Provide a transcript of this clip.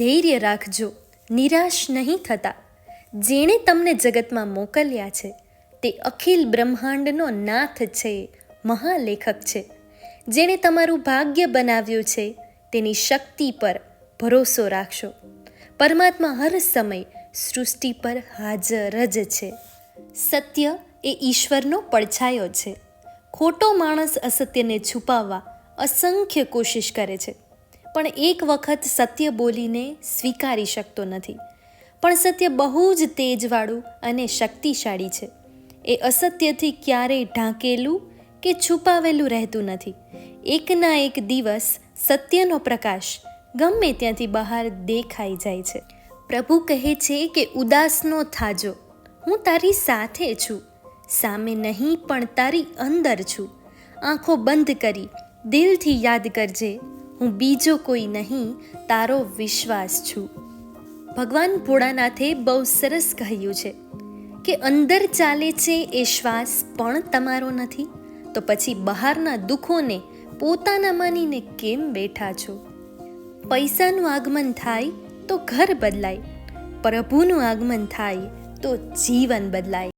ધૈર્ય રાખજો. નિરાશ નહીં થતા. જેણે તમને જગતમાં મોકલ્યા છે, તે અખિલ બ્રહ્માંડનો નાથ છે, મહાલેખક છે. જેણે તમારું ભાગ્ય બનાવ્યું છે, તેની શક્તિ પર ભરોસો રાખશો. પરમાત્મા હર સમય સૃષ્ટિ પર હાજર જ છે. સત્ય એ ઈશ્વરનો પડછાયો છે. ખોટો માણસ અસત્યને છુપાવવા અસંખ્ય કોશિશ કરે છે. પણ એક વખત સત્ય બોલીને સ્વીકારી શકતો નથી. પણ સત્ય બહુ જ તેજવાળું અને શક્તિશાળી છે. એ અસત્યથી ક્યારેય ઢાંકેલું કે છુપાવેલું રહેતું નથી. એકના એક દિવસ સત્યનો પ્રકાશ ગમે ત્યાંથી બહાર દેખાઈ જાય છે. પ્રભુ કહે છે કે ઉદાસનો થાજો. હું તારી સાથે છું. સામે નહીં પણ તારી અંદર છું. આંખો બંધ કરી, દિલથી યાદ કરજે. હું બીજો કોઈ નહીં, તારો વિશ્વાસ છું. ભગવાન ભોળાનાથે બહુ સરસ કહ્યું છે કે અંદર ચાલે છે એ શ્વાસ પણ તમારો નથી. તો પછી બહારના દુઃખોને પોતાના માનીને કેમ બેઠા છો? પૈસાનું આગમન થાય તો ઘર બદલાય, પ્રભુનું આગમન થાય તો જીવન બદલાય.